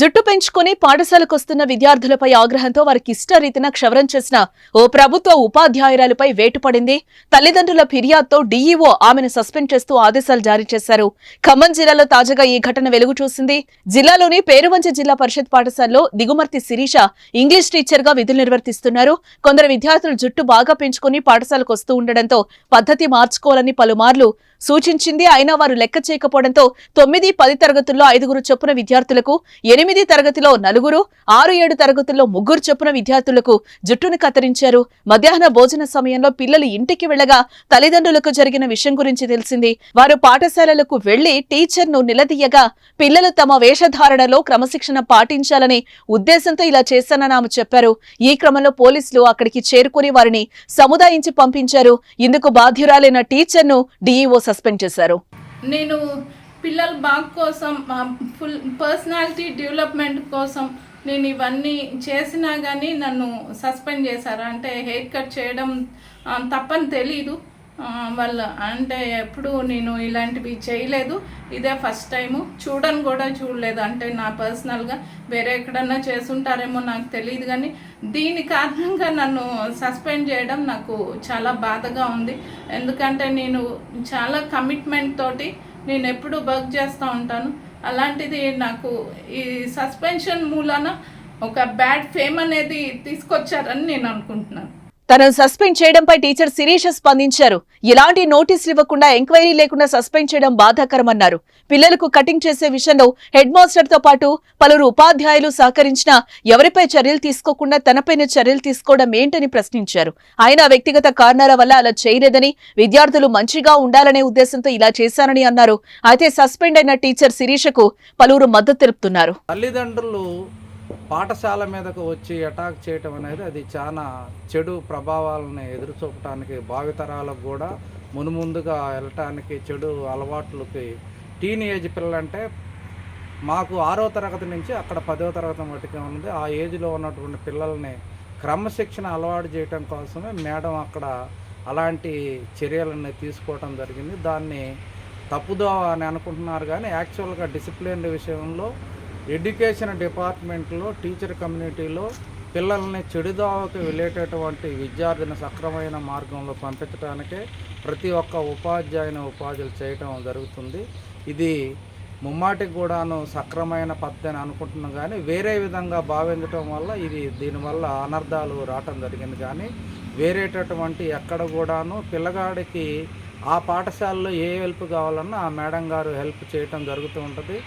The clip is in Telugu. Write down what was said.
జుట్టు పెంచుకుని పాఠశాలకొస్తున్న విద్యార్థులపై ఆగ్రహంతో వారికి ఇష్టరీతిన క్షవరం చేసిన ఓ ప్రభుత్వ ఉపాధ్యాయురాలపై వేటు పడింది. తల్లిదండ్రుల ఫిర్యాదుతో డీఈఓ ఆమెను సస్పెండ్ చేస్తూ ఆదేశాలు జారీ చేశారు. ఖమ్మం జిల్లాలో తాజాగా ఈ ఘటన వెలుగు చూసింది. జిల్లాలోని పేరువంచ జిల్లా పరిషత్ పాఠశాలలో దిగుమర్తి శిరీష ఇంగ్లీష్ టీచర్గా విధులు నిర్వర్తిస్తున్నారు. కొందరు విద్యార్థులు జుట్టు బాగా పెంచుకుని పాఠశాలకు వస్తూ ఉండడంతో పద్ధతి మార్చుకోవాలని పలుమార్లు సూచించింది. అయినా వారు లెక్క చేయకపోవడంతో తొమ్మిది పది తరగతుల్లో ఐదుగురు చొప్పున విద్యార్థులకు ఎనిమిది తరగతిలో నలుగురు ఆరు ఏడు తరగతుల్లో ముగ్గురు చొప్పున విద్యార్థులకు జుట్టును కత్తిరించారు. మధ్యాహ్న భోజన సమయంలో పిల్లలు ఇంటికి వెళ్ళగా తల్లిదండ్రులకు జరిగిన విషయం గురించి తెలిసింది. వారు పాఠశాలలకు వెళ్ళి టీచర్ను నిలదీయగా పిల్లలు తమ వేషధారణలో క్రమశిక్షణ పాటించాలనే ఉద్దేశంతో ఇలా చేశానని ఆమె చెప్పారు. ఈ క్రమంలో పోలీసులు అక్కడికి చేరుకుని వారిని సముదాయించి పంపించారు. ఇందుకు బాధ్యురాలైన టీచర్ను డీఈఓ సస్పెండ్ చేశారు. నేను పిల్లల బాగు కోసం ఫుల్ పర్సనాలిటీ డెవలప్మెంట్ కోసం నేను ఇవన్నీ చేసినా కానీ నన్ను సస్పెండ్ చేశారు. అంటే హెయిర్ కట్ చేయడం తప్పని తెలీదు. వాళ్ళ అంటే ఎప్పుడు నేను ఇలాంటివి చేయలేదు. ఇదే ఫస్ట్ టైము. చూడని కూడా చూడలేదు. అంటే నా పర్సనల్గా వేరే ఎక్కడన్నా చేసుంటారేమో నాకు తెలియదు కానీ దీని కారణంగా నన్ను సస్పెండ్ చేయడం నాకు చాలా బాధగా ఉంది. ఎందుకంటే నేను చాలా కమిట్మెంట్ తోటి నేను ఎప్పుడు వర్క్ చేస్తూ ఉంటాను. అలాంటిది నాకు ఈ సస్పెన్షన్ మూలాన ఒక బ్యాడ్ ఫేమ్ అనేది తీసుకొచ్చారని నేను అనుకుంటున్నాను. తనను సస్పెండ్ చేయడంపై టీచర్ శిరీష స్పందించారు. ఎలాంటి నోటీసులు ఇవ్వకుండా ఎంక్వైరీ లేకుండా సస్పెండ్ చేయడం బాధాకరమన్నారు. పిల్లలకు కటింగ్ చేసే విషయంలో హెడ్ మాస్టర్తో పాటు పలువురు ఉపాధ్యాయులు సహకరించినా ఎవరిపై చర్యలు తీసుకోకుండా తనపైన చర్యలు తీసుకోవడం ఏంటని ప్రశ్నించారు. ఆయన వ్యక్తిగత కారణాల వల్ల అలా చేయలేదని విద్యార్థులు మంచిగా ఉండాలనే ఉద్దేశంతో ఇలా చేశానని అన్నారు. అయితే సస్పెండ్ అయిన టీచర్ శిరీషకు పలువురు మద్దతు తెలుపుతున్నారు. తల్లిదండ్రులు పాఠశాల మీదకు వచ్చి అటాక్ చేయటం అనేది అది చాలా చెడు ప్రభావాలని ఎదురుచూపటానికి భావితరాలకు కూడా మునుముందుగా వెళ్ళటానికి చెడు అలవాట్లకి టీనేజ్ ఏజ్ పిల్లలంటే మాకు ఆరో తరగతి నుంచి అక్కడ పదో తరగతి మటుకే ఉంది ఆ ఏజ్లో ఉన్నటువంటి పిల్లల్ని క్రమశిక్షణ అలవాటు చేయటం కోసమే మేడం అక్కడ అలాంటి చర్యలను తీసుకోవటం జరిగింది. దాన్ని తప్పుదో అని అనుకుంటున్నారు కానీ యాక్చువల్గా డిసిప్లిన్ విషయంలో ఎడ్యుకేషన్ డిపార్ట్మెంట్లో టీచర్ కమ్యూనిటీలో పిల్లల్ని చెడుదావకి వెళ్ళేటటువంటి విద్యార్థిని సక్రమైన మార్గంలో పంపించడానికే ప్రతి ఒక్క ఉపాధ్యాయుని ఉపాధ్యులు చేయటం జరుగుతుంది. ఇది ముమ్మాటికి కూడాను సక్రమైన పద్ధతి అని అనుకుంటున్నాం కానీ వేరే విధంగా భావించటం వల్ల ఇది దీనివల్ల అనర్థాలు రావటం జరిగింది. కానీ వేరేటటువంటి ఎక్కడ కూడాను పిల్లగాడికి ఆ పాఠశాలలో ఏ హెల్ప్ కావాలన్నా ఆ మేడం గారు హెల్ప్ చేయటం జరుగుతూ ఉంటుంది.